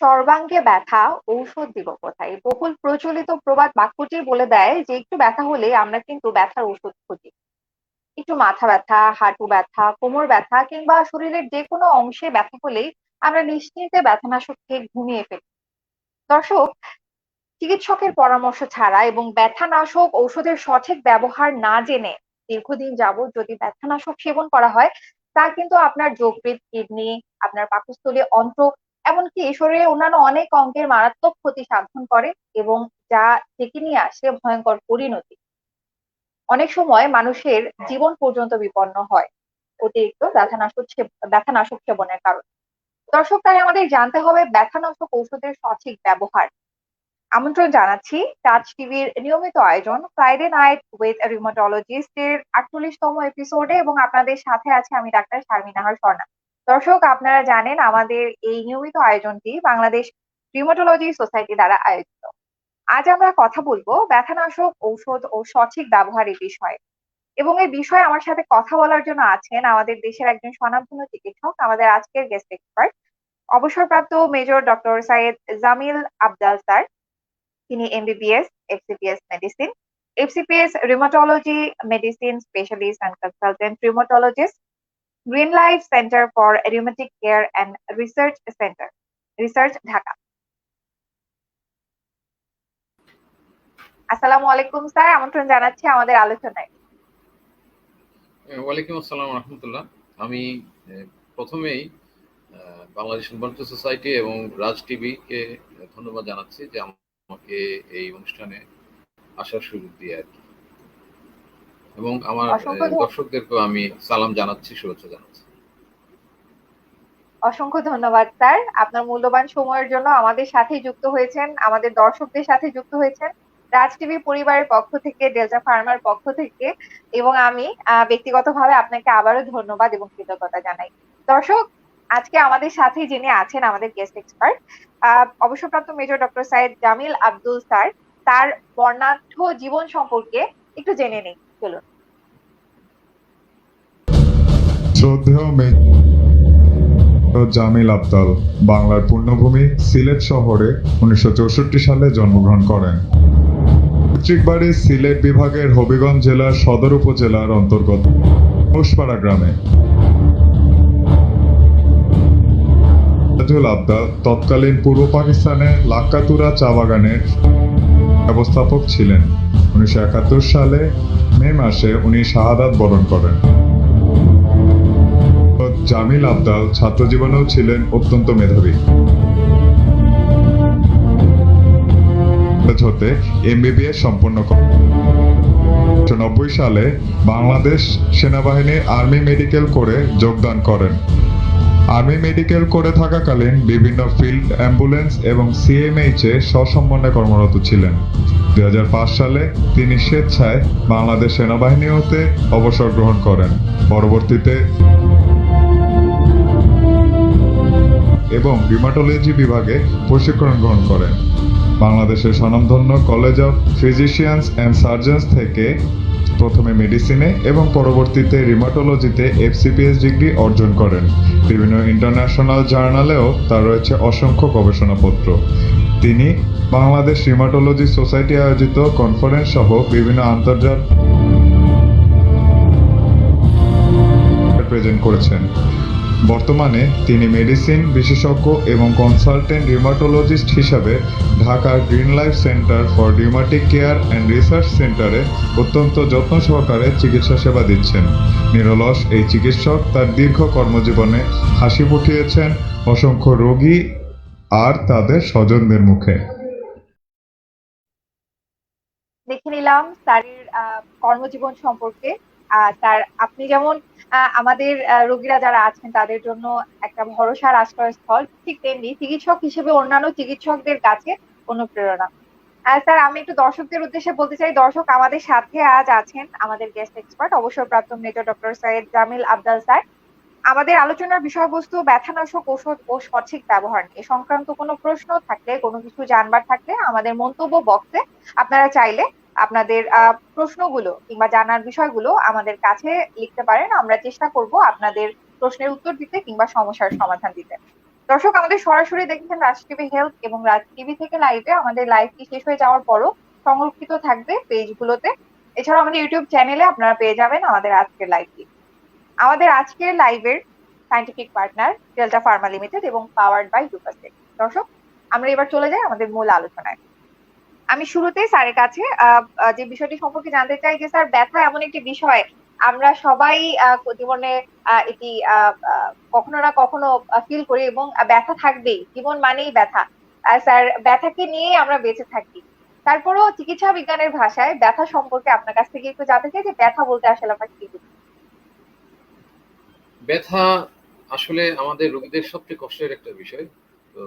সর্বাঙ্গে ব্যথা, ঔষধ দিব কোথায়? বহুল প্রচলিত প্রবাদ বাক্যটি বলে দেয় যে একটু ব্যথা হলে আমরা কিন্তু ব্যথার ওষুধ খুঁজি। একটু মাথা ব্যথা, হাঁটু ব্যথা, কোমর ব্যথা কিংবা শরীরের যে কোনো অংশে ব্যথা হলেই আমরা নিশ্চিন্তে ব্যথানাশক খেয়ে ঘুমিয়ে ফেলি। দর্শক, চিকিৎসকের পরামর্শ ছাড়া এবং ব্যথানাশক ঔষধের সঠিক ব্যবহার না জেনে দীর্ঘদিন যাবৎ যদি ব্যথানাশক সেবন করা হয়, তা কিন্তু আপনার যকৃৎ, কিডনি, আপনার পাকস্থলী, অন্ত্র এমনকি শরীরের অন্যান্য অনেক অঙ্গের মারাত্মক ক্ষতি সাধন করে এবং যা থেকে নিয়ে আসে ভয়ঙ্কর পরিণতি। অনেক সময় মানুষের জীবন পর্যন্ত বিপন্ন হয় অতিরিক্ত ব্যথানাশক ব্যথানাশক সেবনের কারণে। দর্শক, তাই আমাদের জানতে হবে ব্যথানাশক ঔষধের সঠিক ব্যবহার। আমন্ত্রণ জানাচ্ছি টাচ টিভির নিয়মিত আয়োজন ফ্রাইডে নাইট উইথ রিউমাটোলজিস্ট এর আটচল্লিশতম এপিসোডে এবং আপনাদের সাথে আছে আমি ডাক্তার শারমিনাহার স্বর্ণা দর্শক, আপনারা জানেন আমাদের এই নিয়মিত আয়োজনটি বাংলাদেশ রিউমাটোলজি সোসাইটি দ্বারা আয়োজিত। আজ আমরা কথা বলব ব্যথানাশক ঔষধ ও সঠিক ব্যবহারের বিষয়ে। এবং এই বিষয়ে আমার সাথে কথা বলার জন্য আছেন আমাদের দেশের একজন স্বনামধন্য চিকিৎসক, আমাদের আজকের গেস্ট এক্সপার্ট অবসরপ্রাপ্ত major doctor Syed Jamil Abdal sir. তিনি MBBS FCPS medicine FCPS rheumatology medicine specialist and consultant rheumatologist green life centre for rheumatic care and research centre research Dhaka আসসালামু আলাইকুম স্যার আমন্ত্রণ জানাচ্ছি আমাদের আলোচনায়। ওয়ালাইকুম আসসালাম রহমতুল্লাহ। আমি প্রথমেই বাংলাদেশ ইনভার্টার সোসাইটি এবং রাজ টিভিকে ধন্যবাদ জানাচ্ছি যে আমাকে এই অনুষ্ঠানে আসার সুযোগ দিয়ে আর কি। এবং আমার দর্শকদেরকেও আমি সালাম জানাচ্ছি শুভেচ্ছা জানাচ্ছি। অসংখ্য ধন্যবাদ স্যার। আপনার মূল্যবান সময়ের জন্য আমাদের সাথে যুক্ত হয়েছেন আমাদের দর্শকদের সাথে যুক্ত হয়েছেন রাজ টিভি পরিবারের পক্ষ থেকে ডেল্টা ফার্মার পক্ষ থেকে এবং আমি ব্যক্তিগতভাবে আপনাকে আবারও ধন্যবাদ এবং কৃতজ্ঞতা জানাই। দর্শক আজকে আমাদের সাথে যিনি আছেন আমাদের গেস্ট এক্সপার্ট অবসরপ্রাপ্ত major doctor Syed Jamil Abdul sir তার বর্ণাঢ্য জীবন সম্পর্কে একটু জেনে নেই। চলুন। শ্রদ্ধেয় জামিল আবদাল বাংলার পূর্ণভূমি সিলেট শহরে উনিশশো চৌষট্টি সালে জন্মগ্রহণ করেন। পৈতৃক সিলেট বিভাগের হবিগঞ্জ জেলার সদর উপজেলার অন্তর্গত ঘোষপাড়া গ্রামে। আবদাল তৎকালীন পূর্ব পাকিস্তানের লাক্কাতুরা চা বাগানের ব্যবস্থাপক ছিলেন। উনিশশো একাত্তর সালে মে মাসে উনি শাহাদাত বরণ করেন। জামিল আবদাল ছাত্র জীবনেও ছিলেন অত্যন্ত মেধাবী। হতে এমবিবিএস সম্পন্ন নব্বই সালে বাংলাদেশ সেনাবাহিনীর আর্মি মেডিকেল করে যোগদান করেন। আর্মি মেডিকেল করে থাকাকালীন বিভিন্ন ফিল্ড অ্যাম্বুলেন্স এবং সিএমএইচ এ সসম্মানে কর্মরত ছিলেন। দুই হাজার পাঁচ সালে তিনি স্বেচ্ছায় বাংলাদেশ সেনাবাহিনী হতে অবসর গ্রহণ করেন। পরবর্তীতে এবং রিমাটোলজি বিভাগে প্রশিক্ষণ গ্রহণ করেন। বাংলাদেশের স্বনামধন্য college of physicians and surgeons থেকে প্রথমে মেডিসিনে এবং পরবর্তীতে রিমাটোলজিতে এফসিপিএস ডিগ্রি অর্জন করেন। বিভিন্ন ইন্টারন্যাশনাল জার্নালেও তার রয়েছে অসংখ্য গবেষণাপত্র। তিনি বাংলাদেশ রিমাটোলজি সোসাইটি আয়োজিত কনফারেন্স সহ বিভিন্ন আন্তর্জাতিক প্রেজেন্ট করেছেন। বর্তমানে তিনি মেডিসিন বিশেষজ্ঞ এবং কনসালটেন্ট রিউমাটোলজিস্ট হিসাবে ঢাকার green life centre for rheumatic care and research সেন্টারে অত্যন্ত যত্ন সহকারে চিকিৎসা সেবা দিচ্ছেন। নিরলস এই চিকিৎসক তার দীর্ঘ কর্মজীবনে হাসি ফুটিয়েছেন, অসংখ্য রোগী আর তাদের স্বজনদের মুখে। দেখে নিলাম স্যারের কর্মজীবন সম্পর্কে। তার, আপনি যেমন আমাদের রোগীরা যারা আছেন, তাদের জন্য একটা ভরসার আশ্রয়স্থল। ঠিক তেমনি চিকিৎসক হিসেবে অন্যান্য চিকিৎসকদের কাছে অনুপ্রেরণা। স্যার, আমি একটু দর্শকদের উদ্দেশ্যে বলতে চাই, দর্শক আমাদের সাথে আজ আছেন আমাদের গেস্ট এক্সপার্ট অবসরপ্রাপ্ত major doctor Syed Jamil Abdal sir. আমাদের আলোচনার বিষয়বস্তু ব্যথানাশক ঔষধ ও সঠিক ব্যবহার নিয়ে। সংক্রান্ত কোনো প্রশ্ন থাকলে, কোনো কিছু জানবার থাকলে আমাদের মন্তব্য বক্সে আপনারা চাইলে আপনাদের প্রশ্নগুলো কিংবা জানার বিষয়গুলো আমাদের কাছে লিখতে পারেন। আমরা চেষ্টা করব আপনাদের প্রশ্নের উত্তর দিতে কিংবা সমস্যার সমাধান দিতে। দর্শক, আমাদের সরাসরি দেখছেন রাজ টিভি হেলথ এবং রাজ টিভি থেকে লাইভে। আমাদের লাইভটি শেষ হয়ে যাওয়ার পরও সংরক্ষিত থাকবে পেজগুলোতে। এছাড়াও আমাদের ইউটিউব চ্যানেলে আপনারা পেয়ে যাবেন আমাদের আজকের লাইভটি। আমাদের আজকের লাইভের scientific partner Delta Pharma Limited এবং পাওয়ার্ড বাই ডুপাসেক দর্শক, আমরা এবার চলে যাই আমাদের মূল আলোচনায়। আমি শুরুতেই স্যারের কাছে যে বিষয়টি সম্পর্কে জানতে চাই যে স্যার, ব্যথা এমন একটি বিষয়, আমরা সবাই জীবনে এটি কখনো না কখনো ফিল করি এবং ব্যথা থাকবেই, জীবন মানেই ব্যথা। স্যার, ব্যথাকে নিয়ে আমরা বেঁচে থাকি। তারপরেও চিকিৎসা বিজ্ঞানের ভাষায় ব্যথা সম্পর্কে আপনার কাছ থেকে একটু জানতে চাই যে ব্যথা বলতে আসলে আমরা কি বুঝি ব্যথা আসলে আমাদের রোগীদের সবচেয়ে কষ্টের একটা বিষয়। তো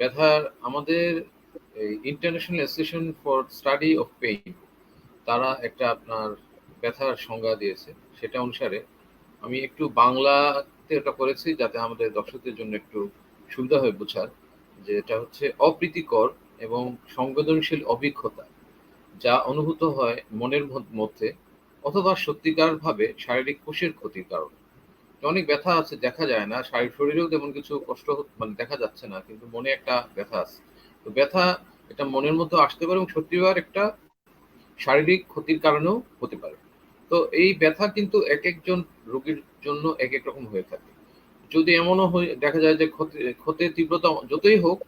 ব্যথার আমাদের international association for study of pain তারা একটা আপনার ব্যথার সংজ্ঞা দিয়েছে, সেটা অনুসারে আমি একটু বাংলাতে এটা করেছি যাতে আমাদের দর্শকদের জন্য একটু সুবিধা হয়ে বোঝার, যে এটা হচ্ছে অপ্রীতিকর এবং সংবেদনশীল অভিজ্ঞতা, যা অনুভূত হয় মনের মধ্যে অথবা সত্যিকারভাবে শারীরিক কোষের ক্ষতির কারণে। অনেক ব্যথা আছে, দেখা যায় না শারীর শরীরেও তেমন কিছু কষ্ট মানে দেখা যাচ্ছে না, কিন্তু মনে একটা ব্যথা আছে। তো ব্যথা এটা মনের মধ্যে আসতে পারে এবং সত্যিকার একটা শারীরিক ক্ষতির কারণেও হতে পারে। তো এই ব্যথা কিন্তু এক একজন রোগীর জন্য এক এক রকম হয়ে থাকে। যদি এমনও হয়ে, দেখা যায় যে ক্ষতি, ক্ষতির তীব্রতা যতই হোক,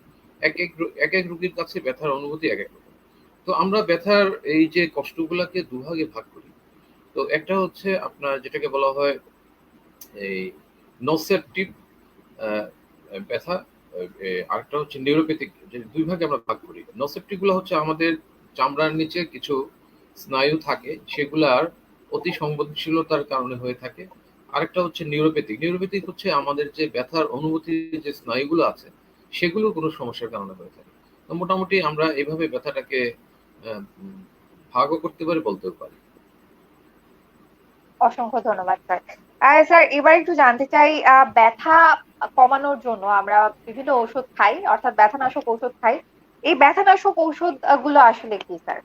এক এক এক এক রোগীর কাছে ব্যথার অনুভূতি এক এক রকম। তো আমরা ব্যথার এই যে কষ্টগুলোকে দুভাগে ভাগ করি। তো একটা হচ্ছে আপনার যেটাকে বলা হয় এই নসেপটিভ ব্যথা আরেকটা হচ্ছে নিউরোপ্যাথিক দুই ভাগে আমরা ভাগ করি। নসেপটিভগুলো হচ্ছে আমাদের চামড়ার নিচে কিছু স্নায়ু থাকে, সেগুলার অতি সংবেদনশীলতার কারণে হয়ে থাকে। আরেকটা হচ্ছে নিউরোপ্যাথিক নিউরোপ্যাথিক হচ্ছে আমাদের যে ব্যথার অনুভূতির যে স্নায়ুগুলো আছে, সেগুলোর কোনো সমস্যার কারণে হয়ে থাকে। তো মোটামুটি আমরা এভাবে ব্যথাটাকে ভাগও করতে পারি, বলতেও পারি। অসংখ্য ধন্যবাদ, স্যার। স্যার, এবার একটু জানতে চাই ব্যথা কমানোর জন্য আমরা বিভিন্ন ওষুধ খাই, অর্থাৎ ব্যথানাশক ওষুধ খাই। এই ব্যথানাশক ঔষধগুলো আসলে কি, স্যার?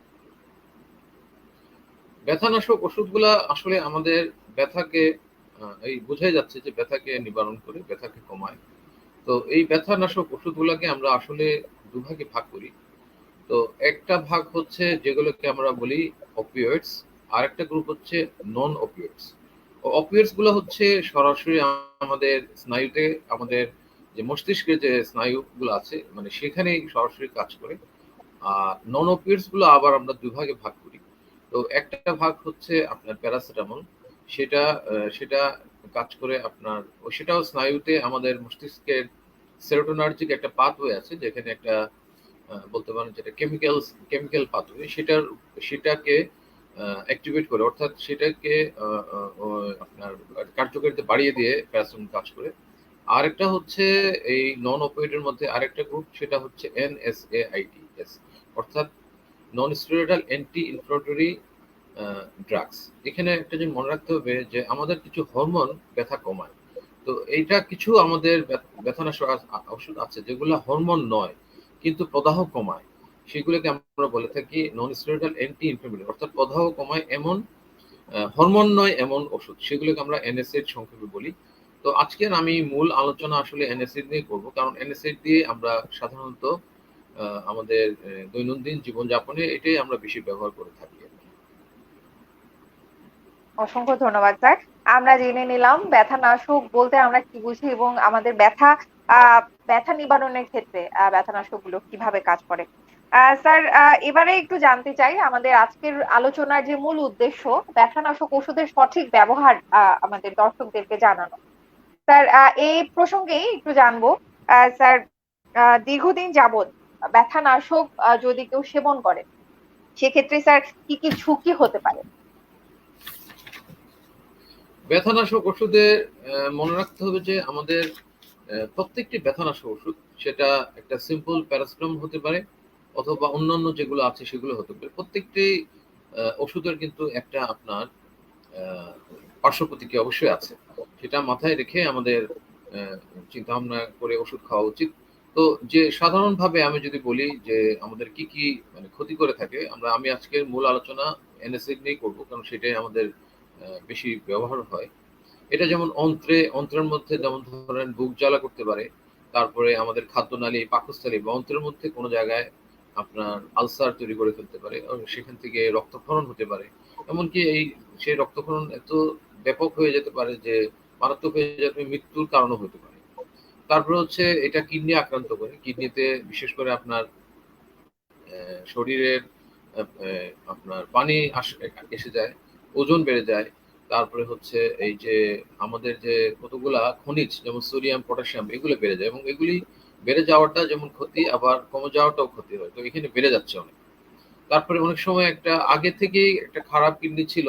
ব্যথানাশক ওষুধগুলা আসলে আমাদের ব্যথাকে এই বোঝাই যাচ্ছে যে ব্যথাকে নিবারণ করে, ব্যথাকে কমায়। তো এই ব্যথানাশক ওষুধগুলোকে আমরা আসলে দুভাগে ভাগ করি। তো একটা ভাগ হচ্ছে যেগুলোকে আমরা বলি অপিওয়েডস আর একটা গ্রুপ হচ্ছে নন অপিওয়েডস অপিওয়েডসগুলো হচ্ছে সরাসরি আমাদের স্নায়ুতে, আমাদের যে মস্তিষ্কের যে স্নায়ুগুলো আছে মানে সেখানেই সরাসরি কাজ করে। আর নন অপিওয়েডসগুলো আবার আমরা দুই ভাগে করি। তো একটা ভাগ হচ্ছে আপনার প্যারাসিটামল, সেটা সেটা কাজ করে আপনার সেটাও স্নায়ুতে আমাদের মস্তিষ্কের সেরোটোনার্জিক একটা পাথওয়ে আছে, যেখানে একটা বলতে পারেন যেটা কেমিক্যাল কেমিক্যাল পাথওয়ে সেটার, সেটাকে অ্যাক্টিভেট করে, অর্থাৎ সেটাকে আপনার কার্যকারিতা বাড়িয়ে দিয়ে প্যারাসিটামল কাজ করে। আরেকটা হচ্ছে এই নন অপিওয়েডের মধ্যে আরেকটা গ্রুপ সেটা হচ্ছে এনএসএআইডিএস অর্থাৎ non steroidal anti inflammatory drugs এখানে একটা জিনিস মনে রাখতে হবে যে আমাদের কিছু হরমোন ব্যথা কমায়। তো এইটা কিছু আমাদের ব্যথ- ব্যথানাশক ওষুধ আছে যেগুলো হরমোন নয়, কিন্তু প্রদাহ কমায়। সেগুলোকে আমরা বলে থাকি নন স্টেরয়েডাল অ্যান্টি ইনফ্লামেটরি অর্থাৎ প্রদাহ কমায় এমন হরমোন নয় এমন ওষুধ। সেগুলোকে আমরা এনএসএড সংক্ষেপে বলি। তো আজকের আমি মূল আলোচনা আসলে এনএসএড নিয়ে করব কারণ এনএসএড দিয়ে আমরা সাধারণত আমাদের দৈনন্দিন জীবনযাপনে এটাই আমরা বেশি ব্যবহার করে থাকি। অসংখ্য ধন্যবাদ স্যার। আমরা জেনে নিলাম ব্যথা নাশক বলতে আমরা কি বুঝি এবং আমাদের ব্যথা ব্যথা নিবারণের ক্ষেত্রে আহ, ব্যথানাশকগুলো কীভাবে কাজ করে। স্যার এবারে একটু জানতে চাই, আমাদের আজকের আলোচনার যে মূল উদ্দেশ্য ব্যথানাশক ওষুধের সঠিক ব্যবহার আমাদের দর্শকদেরকে জানানো। স্যার এই প্রসঙ্গেই একটু জানব স্যার দীর্ঘদিন যাবৎ ব্যথানাশক যদি কেউ সেবন করে, সেক্ষেত্রে স্যার কি কি ঝুঁকি হতে পারে? ব্যথানাশক ওষুধে মনে রাখতে হবে যে আমাদের প্রত্যেকটি ব্যথানাশক ওষুধ, সেটা একটা সিম্পল প্যারাসিটামল হতে পারে অথবা অন্যান্য যেগুলো আছে সেগুলো হতে পারে। প্রত্যেকটি ওষুধের কিন্তু একটা আপনার পার্শ্ব প্রতিক্রিয়া অবশ্যই আছে। সেটা মাথায় রেখে আমাদের চিন্তা ভাবনা করে ওষুধ খাওয়া উচিত। তো যে সাধারণভাবে আমি যদি বলি যে আমাদের কি কি মানে ক্ষতি করে থাকে, আমরা, আমি আজকের মূল আলোচনা এনএসএড নিয়ে করব, কারণ সেটাই আমাদের বেশি ব্যবহার হয়। এটা যেমন অন্ত্রে, অন্ত্রের মধ্যে যেমন ধরেন বুক জ্বালা করতে পারে, তারপরে আমাদের খাদ্যনালী, পাকস্থলী বা অন্ত্রের মধ্যে কোনো জায়গায় আপনার আলসার তৈরি করে ফেলতে পারে সেখান থেকে রক্তক্ষরণ হতে পারে। এমনকি এই, সেই রক্তক্ষরণ এত ব্যাপক হয়ে যেতে পারে যে মারাত্মক হয়ে যাতে মৃত্যুর কারণও হতে পারে। তারপরে হচ্ছে এটা কিডনি আক্রান্ত করে। কিডনিতে বিশেষ করে আপনার শরীরের আপনার পানি এসে যায়, ওজন বেড়ে যায়। তারপরে হচ্ছে এই যে আমাদের যে কতগুলা খনিজ, যেমন সোডিয়াম, পটাশিয়াম, এগুলো বেড়ে যায় এবং এগুলি বেড়ে যাওয়াটা যেমন ক্ষতি, আবার কমে যাওয়াটাও ক্ষতি হয়। তো এখানে বেড়ে যাচ্ছে অনেক। তারপরে অনেক সময় একটা আগে থেকেই একটা খারাপ কিডনি ছিল,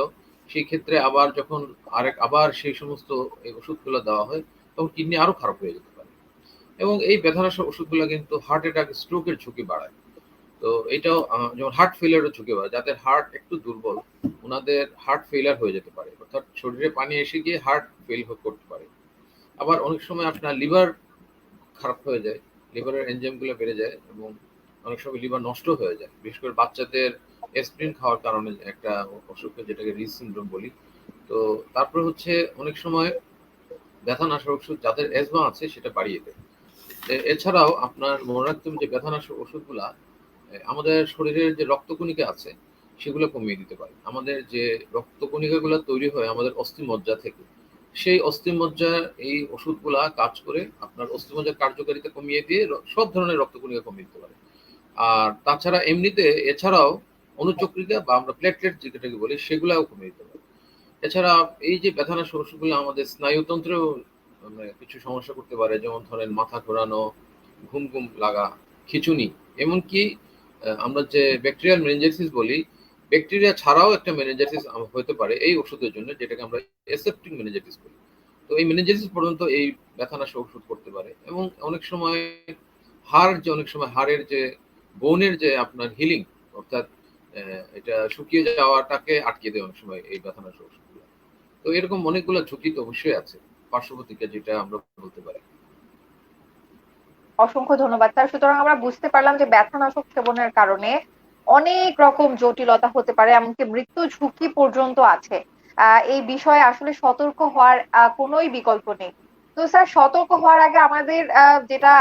সেই ক্ষেত্রে আবার যখন আরেক, আবার সেই সমস্ত ওষুধগুলো দেওয়া হয়, তখন কিডনি আরও খারাপ হয়ে যেতে পারে। এবং এই ব্যথানাশক ওষুধগুলো কিন্তু হার্ট অ্যাটাক স্ট্রোকের ঝুঁকি বাড়ায়। তো এটাও যেমন হার্ট ফেলিয়ারের ঝুঁকি বাড়ায়। যাদের হার্ট একটু দুর্বল, ওনাদের হার্ট ফেলিয়ার হয়ে যেতে পারে। অর্থাৎ শরীরে পানি এসে গিয়ে হার্ট ফেল করতে পারে। আবার অনেক সময় আপনার লিভার খারাপ হয়ে যায়, লিভারের এনজাইমগুলো বেড়ে যায় এবং অনেক সময় লিভার নষ্ট হয়ে যায়। বিশেষ করে বাচ্চাদের এসপ্রিন খাওয়ার কারণে একটা অসুখ যেটাকে রিস সিন্ড্রোম বলি। তো তারপর হচ্ছে অনেক সময় ব্যথানাশক ওষুধ, যাদের এজমা আছে সেটা বাড়িয়ে দেয়। এছাড়াও আপনার মনে রাখতে হবে যে ব্যথানাশক ওষুধগুলা আমাদের শরীরের যে রক্তকণিকা আছে সেগুলো কমিয়ে দিতে পারে। আমাদের যে রক্তকণিকাগুলো তৈরি হয় আমাদের অস্থিমজ্জা থেকে সেই অস্থিমজ্জা, এই ওষুধগুলা কাজ করে আপনার অস্থিমজ্জার কার্যকারিতা কমিয়ে দিয়ে সব ধরনের রক্তকণিকা কমিয়ে দিতে পারে। আর তাছাড়া এমনিতে এছাড়াও অনুচক্রিকা বা আমরা প্লেটলেট যেটাকে বলি, সেগুলাও কমিয়ে দিতে পারে। এছাড়া এই যে ব্যথানাশক ওষুধগুলো আমাদের স্নায়ুতন্ত্রেও মানে কিছু সমস্যা করতে পারে, যেমন ধরেন মাথা ঘোরানো, ঘুম ঘুম লাগা, খিচুনি, এমনকি আমরা যে ব্যাকটেরিয়াল মেনেঞ্জাইটিস বলি ব্যাকটেরিয়া ছাড়াও একটা মেনেঞ্জাইটিস হতে পারে এই ওষুধের জন্য, যেটাকে আমরা এসেপ্টিক মেনেঞ্জাইটিস বলি। তো এই মেনেঞ্জাইটিস পর্যন্ত এই ব্যথানাশক ওষুধ করতে পারে। এবং অনেক সময় হাড় যে, অনেক সময় হাড়ের যে, বোনের যে আপনার হিলিং অর্থাৎ এটা শুকিয়ে যাওয়াটাকে আটকে দেয় অনেক সময় এই ব্যথানাশক ওষুধগুলো। তো এরকম অনেকগুলো ঝুঁকি তো অবশ্যই আছে পার্শ্ব প্রতিক্রিয়া যেটা আমরা বলতে পারি। অসংখ্য ধন্যবাদ। স্যার সুতরাং আমরা বুঝতে পারলাম যে ব্যথানাশক সেবনের কারণে অনেক রকম জটিলতা হতে পারে এমনকি মৃত্যু ঝুঁকি পর্যন্ত আছে। এই বিষয়ে আসলে সতর্ক হওয়ার কোনোই বিকল্প নেই। তো স্যার সতর্ক হওয়ার আগে আমাদের যেটা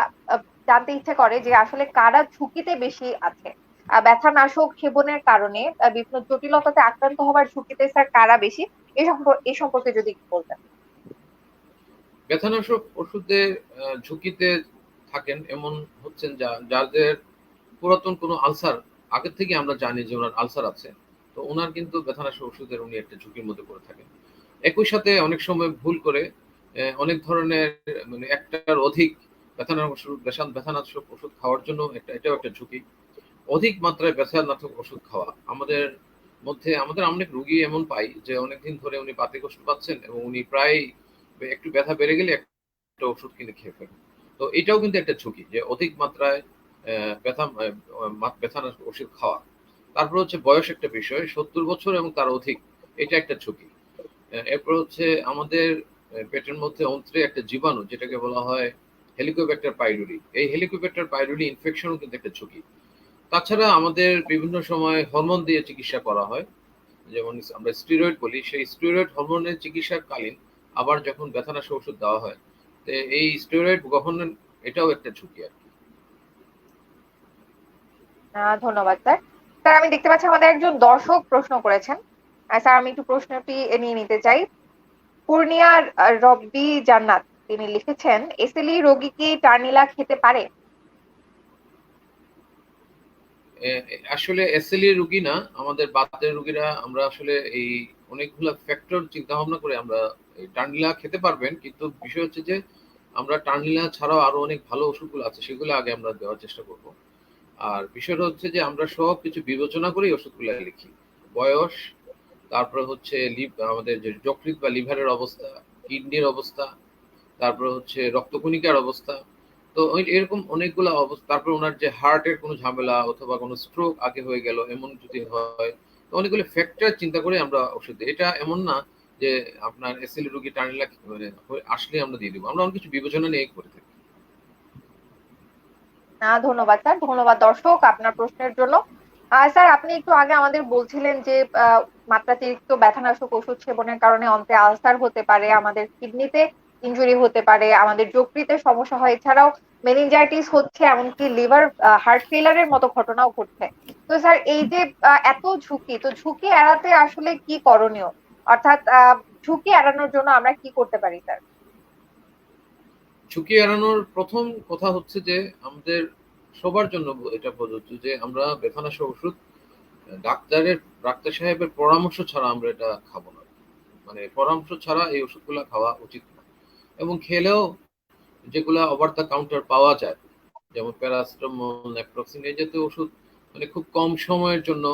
জানতে ইচ্ছে করে যে আসলে কারা ঝুঁকিতে বেশি আছে। আহ, ব্যথানাশক সেবনের কারণে বিভিন্ন জটিলতাতে আক্রান্ত হওয়ার ঝুঁকিতে স্যার কারা বেশি? এ সম্পর্কে যদি বলতেন। ব্যথানাশক ওষুধের আহ, ঝুঁকিতে থাকেন এমন হচ্ছেন যা যাদের পুরাতন কোনো আলসার আগে থেকে আমরা জানি যে ওনার আলসার আছে। তো ওনার কিন্তু ব্যথানাশক ওষুধের উনি একটা ঝুঁকির মধ্যে পড়ে থাকেন। একই সাথে অনেক সময় ভুল করে অনেক ধরনের মানে একটার অধিক ব্যথানাশক ওষুধ ব্যথা- ব্যথানাশক ওষুধ খাওয়ার জন্য একটা, এটাও একটা ঝুঁকি। অধিক মাত্রায় ব্যথানাশক ওষুধ খাওয়া আমাদের মধ্যে, আমাদের অনেক রুগী এমন পাই যে অনেকদিন ধরে উনি বাতে কষ্ট পাচ্ছেন এবং উনি প্রায় একটু ব্যথা বেড়ে গেলে একটা ওষুধ কিনে খেয়ে ফেলেন। তো এটাও কিন্তু একটা ঝুঁকি যে অধিক মাত্রায় ব্যথা ব্যথানাশক ওষুধ খাওয়া। তারপর হচ্ছে বয়স একটা বিষয়, সত্তর বছর এবং তার অধিক, এটা একটা ঝুঁকি। এরপর হচ্ছে আমাদের পেটের মধ্যে অন্ত্রে একটা জীবাণু, যেটাকে বলা হয় হেলিকোব্যাক্টার পাইরুরি এই হেলিকোব্যাক্টার পাইরুরি ইনফেকশনও কিন্তু একটা ঝুঁকি। তাছাড়া আমাদের বিভিন্ন সময় হরমোন দিয়ে চিকিৎসা করা হয়। যেমন আমরা স্টিরয়েড বলি, সেই স্টিরয়েড হরমোনের চিকিৎসাকালীন আবার যখন ব্যথানাশক ওষুধ দেওয়া হয়, তো এই স্টিরয়েড গ্রহণের, এটাও একটা ঝুঁকি আর কি। ধন্যবাদ, স্যার। স্যার, আমি দেখতে পাচ্ছি আমাদের একজন দর্শক প্রশ্ন করেছেন। স্যার, আমি একটু প্রশ্নটি নিয়ে নিতে চাই। পূর্ণিয়ার রব্বি জান্নাত, তিনি লিখেছেন এসএলই রোগী কি টার্নিলা খেতে পারে? আসলে এসএলই রুগী না, আমাদের বাতের রুগীরা আমরা আসলে এই অনেকগুলো ফ্যাক্টর চিন্তা ভাবনা করে আমরা টার্নিলা খেতে পারবেন, কিন্তু বিষয় হচ্ছে যে, আমরা টার্নিলা ছাড়াও আরও অনেক ভালো ওষুধগুলো আছে, সেগুলো আগে আমরা দেওয়ার চেষ্টা করব। আর বিষয়টা হচ্ছে যে আমরা সব কিছু বিবেচনা করেই ওষুধগুলো লিখি। বয়স, তারপর হচ্ছে আমাদের যে যকৃৎ বা লিভারের অবস্থা, কিডনির অবস্থা, তারপর হচ্ছে রক্তকণিকার অবস্থা। তো এরকম অনেকগুলো অবস্থা তারপর ওনার যে হার্টের কোনো ঝামেলা অথবা কোনো স্ট্রোক আগে হয়ে গেল, এমন যদি হয়, তো অনেকগুলো ফ্যাক্টর চিন্তা করে আমরা ওষুধ দিই। এটা এমন না যে আপনার এসএল রোগী টার্নিলা মানে আসলে আমরা দিয়ে দেবো। আমরা অনেক কিছু বিবেচনা নিয়ে করে থাকি। আহ, ধন্যবাদ স্যার। ধন্যবাদ দর্শক আপনার প্রশ্নের জন্য। স্যার আপনি একটু আগে আমাদের বলছিলেন যে মাত্রাতিরিক্ত ব্যথানাশক ওষুধ সেবনের কারণে অন্তে আলসার হতে পারে আমাদের কিডনিতে ইনজুরি হতে পারে আমাদের যকৃতের সমস্যা হয়। এছাড়াও মেনিনজাইটিস হচ্ছে এমনকি লিভার হার্ট ফেলারের মতো ঘটনাও ঘটছে। তো স্যার এই যে এত ঝুঁকি তো ঝুঁকি এড়াতে আসলে কি করণীয়? অর্থাৎ ঝুঁকি এড়ানোর জন্য আমরা কি করতে পারি স্যার? ঝুঁকি এড়ানোর প্রথম কথা হচ্ছে যে আমাদের সবার জন্য এটা প্রযোজ্য যে আমরা ব্যথানাশক ওষুধ, ডাক্তারের, ডাক্তার সাহেবের পরামর্শ ছাড়া আমরা এটা খাব না। মানে পরামর্শ ছাড়া এই ওষুধগুলো খাওয়া উচিত না। এবং খেলেও যেগুলা ওভার দ্য কাউন্টার পাওয়া যায়, যেমন প্যারাসিটামল, ন্যাপ্রক্সিন, এই জাতীয় ওষুধ মানে খুব কম সময়ের জন্য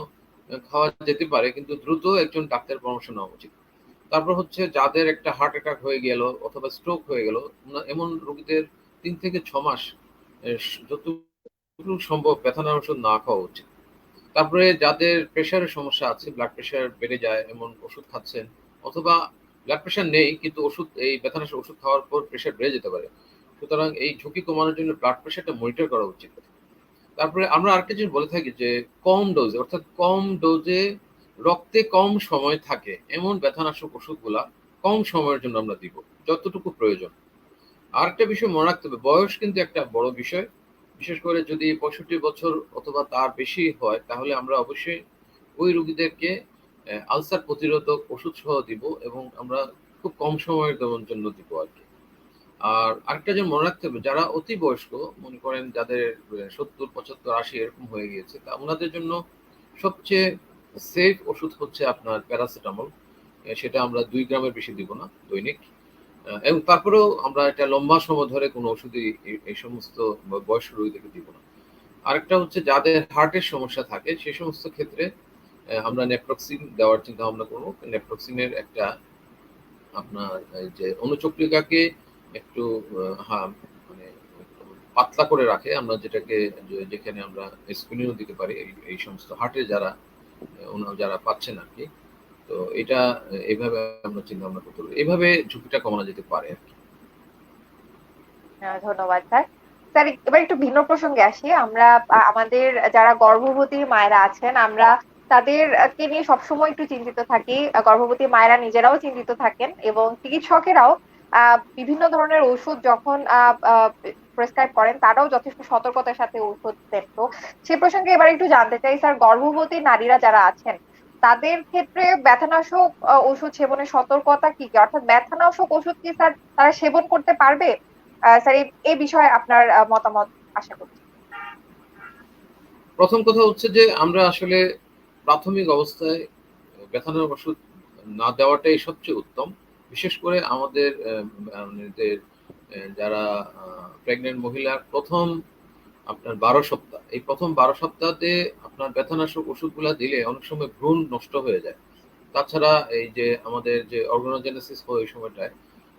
খাওয়া যেতে পারে, কিন্তু দ্রুত একজন ডাক্তারের পরামর্শ নেওয়া উচিত। তারপর হচ্ছে যাদের একটা হার্ট অ্যাটাক হয়ে গেল অথবা স্ট্রোক হয়ে গেল এমন রোগীদের তিন থেকে ছ মাস যতটুকু সম্ভব ব্যথানার ওষুধ না খাওয়া উচিত। তারপরে যাদের প্রেশারের সমস্যা আছে ব্লাড প্রেশার বেড়ে যায়, এমন ওষুধ খাচ্ছেন, অথবা ব্লাড প্রেশার নেই, কিন্তু ওষুধ, এই ব্যথানাশক ওষুধ খাওয়ার পর প্রেশার বেড়ে যেতে পারে। সুতরাং এই ঝুঁকি কমানোর জন্য ব্লাড প্রেশারটা মনিটর করা উচিত। তারপরে আমরা আরেকটা জিনিস বলে থাকি যে, কম ডোজে অর্থাৎ কম ডোজে রক্তে কম সময় থাকে। এমন ব্যথানাশক ওষুধগুলা কম সময়ের জন্য আমরা দিব, যতটুকু প্রয়োজন। আরেকটা বিষয় মনে রাখতে হবে, বয়স কিন্তু একটা বড় বিষয়। বিশেষ করে যদি পঁয়ষট্টি বছর অথবা তার বেশি হয়, তাহলে আমরা অবশ্যই ওই রোগীদেরকে আলসার প্রতিরোধক ওষুধ সহ দিব এবং আমরা খুব কম সময়ের দেওয়ার জন্য দিব আর কি। আর আরেকটা যে মনে রাখতে হবে, যারা অতি বয়স্ক, মনে করেন যাদের সত্তর, পঁচাত্তর, আশি এরকম হয়ে গিয়েছে, তা ওনাদের জন্য সবচেয়ে সেফ ওষুধ হচ্ছে আপনার প্যারাসিটামল। সেটা আমরা দুই গ্রামের বেশি দিব না, দৈনিক। এবং তারপরেও আমরা এটা লম্বা সময় ধরে কোনো ওষুধই এই- সমস্ত বয়স্ক রোগীদেরকে দিব না। আরেকটা হচ্ছে যাদের হার্টের সমস্যা থাকে সেই সমস্ত ক্ষেত্রে আমরা নেপ্রক্সিন দেওয়ার চিন্তা ভাবনা করব। নেপ্রক্সিনের একটা আপনার যে অনুচক্রিকাকে একটু হ্যাঁ মানে পাতলা করে রাখে। আমরা যেটাকে যেখানে আমরা স্পিনিও দিতে পারি, এই এই সমস্ত হার্টে যারা আহ, ওনা- যারা পাচ্ছেন আর কি। তো এটা আহ, এইভাবে আমরা চিন্তা ভাবনা করতে পারি। এইভাবে ঝুঁকিটা কমানো যেতে পারে আর কি। ধন্যবাদ স্যার। স্যার এবার একটু ভিন্ন প্রসঙ্গে আসি। আমরা আমাদের যারা গর্ভবতী মায়েরা আছেন আমরা তাদেরকে নিয়ে সবসময় একটু চিন্তিত থাকি। গর্ভবতী মায়েরা নিজেরাও চিন্তিত থাকেন এবং চিকিৎসকেরাও বিভিন্ন ধরনের ওষুধ যখন প্রেসক্রাইব করেন তারাও যথেষ্ট সতর্কতার সাথে ওষুধ দেন। তো সে প্রসঙ্গে এবার একটু জানতে চাই স্যার গর্ভবতী নারীরা যারা আছেন তাদের ক্ষেত্রে ব্যথানাশক ওষুধ সেবনের সতর্কতা কি কি? অর্থাৎ ব্যথানাশক ওষুধ কি স্যার তারা সেবন করতে পারবে? স্যার এই- বিষয়ে আপনার মতামত আশা করছি। প্রথম কথা হচ্ছে যে আমরা আসলে প্রাথমিক অবস্থায় ব্যথানার ওষুধ না দেওয়াটাই সবচেয়ে উত্তম। বিশেষ করে আমাদের আহ, যারা প্রেগনেন্ট মহিলার প্রথম আপনার বারো সপ্তাহ। এই প্রথম বারো সপ্তাহতে আপনার ব্যথানাশক ওষুধগুলা দিলে অনেক সময় ভ্রূণ নষ্ট হয়ে যায়। তাছাড়া এই যে আমাদের যে অর্গানোজেনেসিস হয় এই সময়টায়,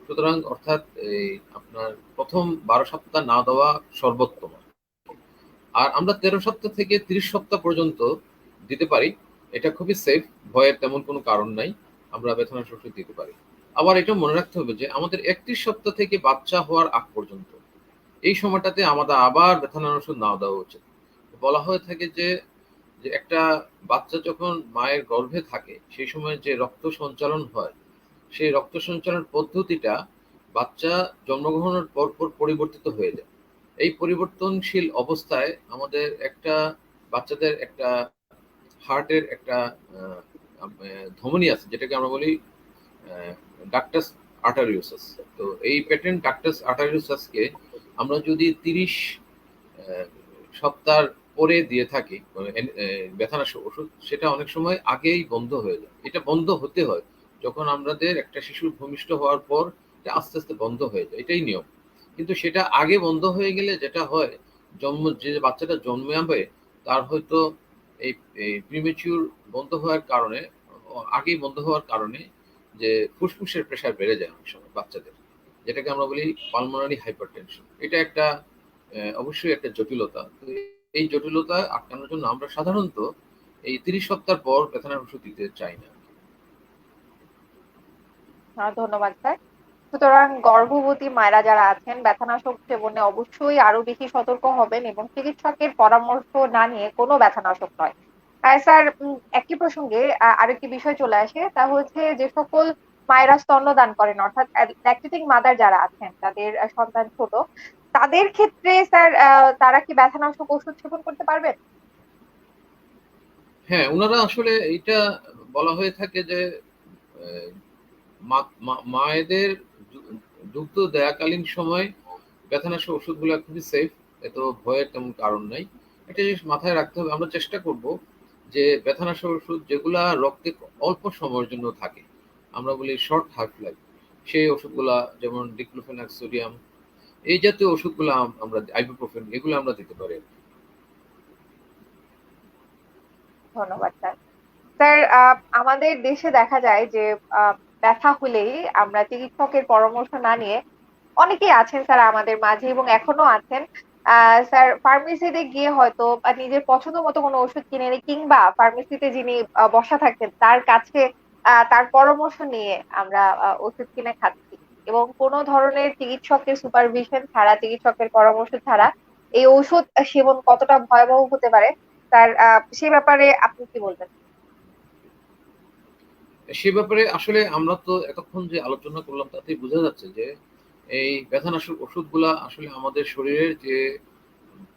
সুতরাং অর্থাৎ এই আপনার প্রথম বারো সপ্তাহ না দেওয়া সর্বোত্তম। আর আমরা তেরো সপ্তাহ থেকে তিরিশ সপ্তাহ পর্যন্ত দিতে পারি। এটা খুবই সেফ ভয়ের তেমন কোনো কারণ নাই। আমরা ব্যথানাশক ওষুধ দিতে পারি। আবার এটা মনে রাখতে হবে যে আমাদের একত্রিশ সপ্তাহ থেকে বাচ্চা হওয়ার আগ পর্যন্ত। এই সময়টাতে আমাদের আবার ব্যথানার ওষুধ না দেওয়া উচিত। বলা হয়ে থাকে যে যে একটা বাচ্চা যখন মায়ের গর্ভে থাকে, সেই সময় যে রক্ত সঞ্চালন হয়, সেই রক্ত সঞ্চালন পদ্ধতিটা বাচ্চা জন্মগ্রহণের পর পর পরিবর্তিত হয়ে যায়। এই পরিবর্তনশীল অবস্থায় আমাদের একটা বাচ্চাদের একটা হার্টের একটা ধমনী আছে, যেটাকে আমরা বলি ডাক্টাস আর্টারিওসাস তো এই প্যাটার্ন ডাক্টাস আর্টারিওসাসকে আমরা যদি তিরিশ সপ্তাহ পরে দিয়ে থাকি মানে, ব্যথানাশক ওষুধ সেটা অনেক সময় আগেই বন্ধ হয়ে যায়। এটা বন্ধ হতে হয় যখন আমাদের একটা শিশুর ভূমিষ্ঠ হওয়ার পর এটা আস্তে আস্তে বন্ধ হয়ে যায়। এটাই নিয়ম। কিন্তু সেটা আগে বন্ধ হয়ে গেলে যেটা হয় জন্ম যে বাচ্চাটা জন্মাবে তার হয়তো এই প্রিমেচিউর বন্ধ হওয়ার কারণে আগেই বন্ধ হওয়ার কারণে যে ফুসফুসের প্রেশার বেড়ে যায় অনেক সময় বাচ্চাদের। যেটাকে আমরা বলি পালমোনারি হাইপারটেনশন এটা একটা অবশ্যই একটা জটিলতা। এই জটিলতা আটকানোর জন্য আমরা সাধারণত এই তিরিশ সপ্তাহ পর ব্যথানার ওষুধ দিতে চাই না, ধন্যবাদ স্যার। সুতরাং গর্ভবতী মায়েরা যারা আছেন, ব্যথানাশক সেবনে অবশ্যই আরও বেশি সতর্ক হবেন এবং চিকিৎসকের পরামর্শ না নিয়ে কোনো ব্যথানাশক নয়। স্যার একই প্রসঙ্গে আরেকটি বিষয় চলে আসে। তা হচ্ছে যে সকল মায়েরা স্তন্যদান করেন, অর্থাৎ ল্যাকটেটিং মাদার যারা আছেন, তাদের সন্তান ছোট, তাদের ক্ষেত্রে, স্যার তারা কি ব্যথানাশক ওষুধ সেবন করতে পারবেন? হ্যাঁ ওনারা আসলে এটা বলা হয়ে থাকে যে মায়েদের দুগ্ধ দেয়াকালীন সময় ব্যথানাশক ওষুধগুলো খুবই সেফ এত ভয়ের তেমন কারণ নাই। একটা জিনিস মাথায় রাখতে হবে, আমরা চেষ্টা করব যে ব্যথানাশক ওষুধ যেগুলা রক্তে অল্প সময়ের জন্য থাকে, আমরা বলি শর্ট হাফ লাইফ সেই ওষুধগুলা যেমন ডিক্লোফেনাক সোডিয়াম এই জাতীয় ওষুধগুলো আমরা আইবুপ্রোফেন এগুলো আমরা দিতে পারি ধন্যবাদ স্যার স্যার আমাদের দেশে দেখা যায় যে ব্যথা হলেই আমরা চিকিৎসকের পরামর্শ না নিয়ে অনেকেই আছেন স্যার আমাদের মাঝে এবং এখনও আছেন। স্যার ফার্মেসিতে গিয়ে হয়তো নিজের পছন্দ মতো কোনো ওষুধ কিনে এনে কিংবা ফার্মেসিতে যিনি বসা থাকছেন তার কাছে তার পরামর্শ নিয়ে আমরা ওষুধ কিনে খাচ্ছি। এবং কোনো ধরনের চিকিৎসকের সুপারভিশন ছাড়া, চিকিৎসকের পরামর্শ ছাড়া এই ঔষধ সেবন কতটা ভয়াবহ হতে পারে, তার সে ব্যাপারে আপনি কি বলবেন? সে ব্যাপারে আসলে আমরা তো এতক্ষণ যে আলোচনা করলাম, তাতেই বোঝা যাচ্ছে যে এই ব্যথানাশক ওষুধগুলা আসলে আমাদের শরীরের যে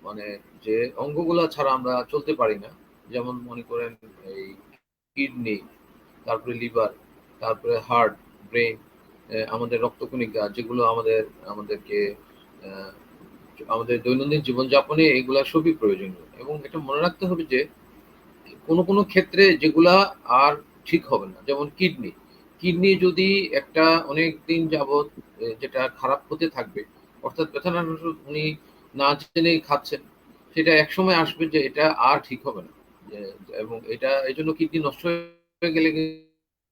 মানে যে অঙ্গগুলা ছাড়া আমরা চলতে পারি না, যেমন মনে করেন এই কিডনি, তারপরে লিভার, তারপরে হার্ট, ব্রেন আমাদের রক্তকণিকা, যেগুলো আমাদের, আমাদেরকে আমাদের দৈনন্দিন জীবনযাপনে এগুলা সবই প্রয়োজনীয়। এবং এটা মনে রাখতে হবে যে, কোনো কোনো ক্ষেত্রে যেগুলা আর ঠিক হবে না, যেমন কিডনি। কিডনি যদি একটা অনেক দিন যাবৎ যেটা খারাপ হতে থাকবে, অর্থাৎ ওষুধ উনি না জেনেই খাচ্ছেন, সেটা একসময় আসবে যে এটা আর ঠিক হবে না। এবং এটা, এই জন্য কিডনি নষ্ট হয়ে গেলে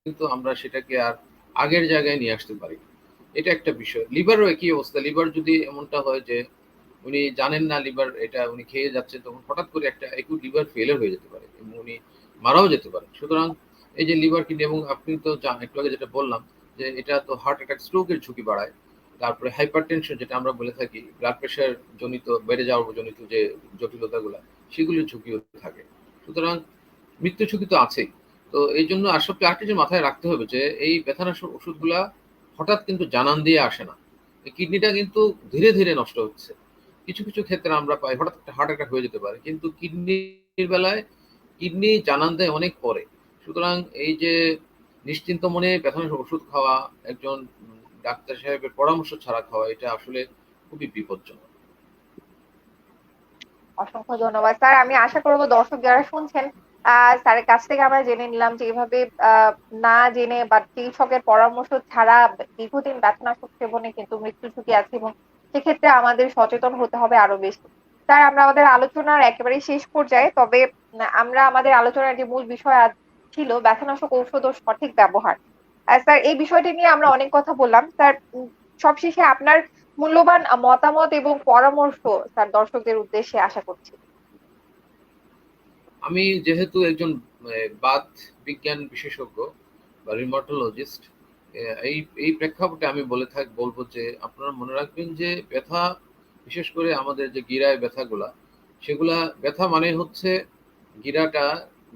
কিন্তু আমরা সেটাকে আর আগের জায়গায় নিয়ে আসতে পারি এটা একটা বিষয়। লিভারও একই অবস্থা। লিভার যদি এমনটা হয় যে, উনি জানেন না লিভার, এটা উনি খেয়ে যাচ্ছে, তখন হঠাৎ করে একটা একটু লিভার ফেলিয়ার হয়ে যেতে পারে এবং উনি মারাও যেতে পারে। সুতরাং এই যে লিভার কিডনি, এবং আপনি তো একটু আগে যেটা বললাম যে এটা তো হার্ট অ্যাটাক স্ট্রোকের ঝুঁকি বাড়ায়। তারপরে হাইপার টেনশন যেটা আমরা বলে থাকি ব্লাড প্রেশার জনিত, বেড়ে যাওয়ার জনিত যে জটিলতাগুলো, সেগুলির ঝুঁকিও থাকে। সুতরাং মৃত্যু ঝুঁকি তো আছেই। তো এই জন্য আসলে আরেকটা যে মাথায় রাখতে হবে যে এই ব্যথানাশক ওষুধগুলা হঠাৎ কিন্তু জানান দিয়ে আসে না। এই কিডনিটা কিন্তু ধীরে ধীরে নষ্ট হচ্ছে। কিছু কিছু ক্ষেত্রে আমরা পাই, হঠাৎ একটা হার্ট অ্যাটাক হয়ে যেতে পারে, কিন্তু কিডনির বেলায় কিডনি জানান দেয় অনেক পরে। সুতরাং এই যে নিশ্চিন্ত মনে ব্যথানাশক ওষুধ খাওয়া, একজন ডাক্তার সাহেবের পরামর্শ ছাড়া খাওয়া, এটা আসলে খুবই বিপজ্জনক। অসংখ্য ধন্যবাদ। স্যার, আমি আশা করব দর্শক যারা শুনছেন স্যারের কাছ থেকে আমরা জেনে নিলাম যে এভাবে না জেনে বা চিকিৎসকের পরামর্শ ছাড়া দীর্ঘদিন ব্যথানাশক সেবনে কিন্তু মৃত্যু ঝুঁকি আছে এবং সেক্ষেত্রে আমাদের সচেতন হতে হবে আরও বেশি। স্যার, আমরা আমাদের আলোচনার একেবারে শেষ পর্যায়ে, তবে আমরা আমাদের আলোচনার যে মূল বিষয় আজ ছিল ব্যথানাশক ঔষধ ও সঠিক ব্যবহার। স্যার, এই বিষয়টি নিয়ে আমরা অনেক কথা বললাম। স্যার সবশেষে আপনার মূল্যবান মতামত এবং পরামর্শ স্যার দর্শকদের উদ্দেশ্যে আশা করছি। আমি যেহেতু একজন বাত বিজ্ঞান বিশেষজ্ঞ বা রিমোটোলজিস্ট এই এই প্রেক্ষাপটে আমি বলে থাক, বলব যে আপনারা মনে রাখবেন যে ব্যথা, বিশেষ করে আমাদের যে গিরায় ব্যথাগুলা, সেগুলা ব্যথা মানে হচ্ছে গিরাটা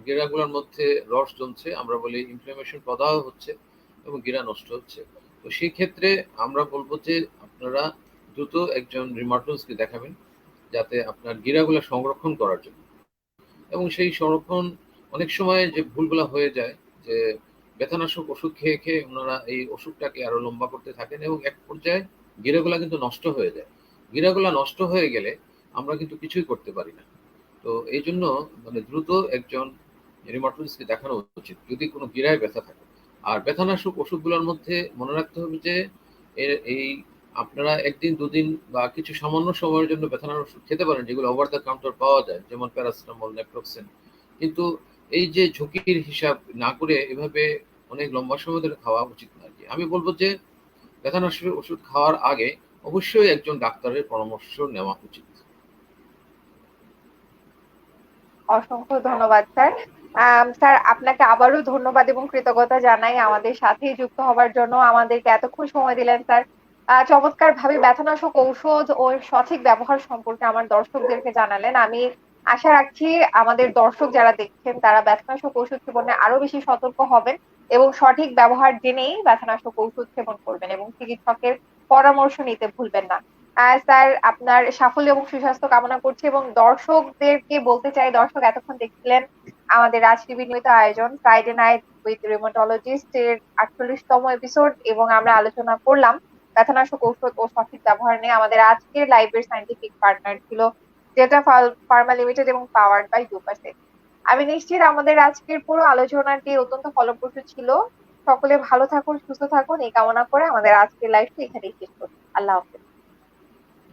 গিরাগুলোর মধ্যে রস জমছে, আমরা বলি ইনফ্লামেশন প্রদাহ হচ্ছে এবং গিরা নষ্ট হচ্ছে। তো সেই ক্ষেত্রে আমরা বলব যে আপনারা দ্রুত একজন রিমাটোলজিস্টকে দেখাবেন যাতে আপনার গিরাগুলো সংরক্ষণ করার জন্য। এবং সেই সংরক্ষণ অনেক সময় যে ভুলগুলো হয়ে যায়, যে ব্যথানাশক ওষুধ খেয়ে খেয়ে ওনারা এই ওষুধটাকে আরও লম্বা করতে থাকেন এবং এক পর্যায়ে গিরাগুলা কিন্তু নষ্ট হয়ে যায়। গিরাগুলা নষ্ট হয়ে গেলে আমরা কিন্তু কিছুই করতে পারি না। তো এই জন্য মানে দ্রুত একজন রিমাটোলজিস্টকে দেখানো উচিত, যদি কোনো গিরায় ব্যথা থাকে। আর ব্যথানাশক ওষুধগুলোর মধ্যে মনে রাখতে হবে যে এই আপনারা একদিন, দুদিন বা কিছু সামান্য সময়ের জন্য ব্যথানার ওষুধ খেতে পারেন, যেগুলো ওভার দ্য কাউন্টার পাওয়া যায়, যেমন প্যারাসিটামল নেপ্রোক্সেন কিন্তু এই যে ঝুঁকির হিসাব না করে এভাবে অনেক লম্বা সময় ধরে খাওয়া উচিত না আর কি। আমি বলব যে, ব্যথানাশক ওষুধ খাওয়ার আগে অবশ্যই একজন ডাক্তারের পরামর্শ নেওয়া উচিত। অসংখ্য ধন্যবাদ, স্যার। স্যার, আপনাকে আবারও ধন্যবাদ এবং কৃতজ্ঞতা জানাই আমাদের সাথে যুক্ত হবার জন্য। আমাদেরকে এতক্ষণ সময় দিলেন, স্যার। চমৎকার ভাবে ব্যথানাশক ঔষধ ও সঠিক ব্যবহার সম্পর্কে আমার দর্শকদেরকে জানালেন। আমি আশা রাখছি আমাদের দর্শক যারা দেখছেন, তারা ব্যথানাশক ওষুধ সেবনে আরও বেশি সতর্ক হবেন এবং সঠিক ব্যবহার জেনেই ব্যথানাশক ঔষধ সেবন করবেন এবং চিকিৎসকের পরামর্শ নিতে ভুলবেন না। স্যার, আপনার সাফল্য এবং সুস্বাস্থ্য কামনা করছি এবং দর্শকদেরকে বলতে চাই, দর্শক এতক্ষণ দেখছিলেন আমাদের টিভি নিয়মিত আয়োজন ফ্রাইডে নাইট উইথ রিমোটোলজিস্ট এর আটচল্লিশতম এপিসোড এবং আমরা আলোচনা করলাম ব্যথানাশক ঔষধ ও সঠিক ব্যবহার নিয়ে আমাদের আজকের লাইভের সাইন্টিফিক পার্টনার ছিল ডেটা ফার্মা লিমিটেড এবং পাওয়ার্ড বাই ডুপাসে আমি নিশ্চিত আমাদের আজকের পুরো আলোচনাটি অত্যন্ত ফলপ্রসূ ছিল। সকলে ভালো থাকুন, সুস্থ থাকুন, এই কামনা করে আমাদের আজকের লাইভটি এখানেই শেষ করি আল্লাহ হাফেজ।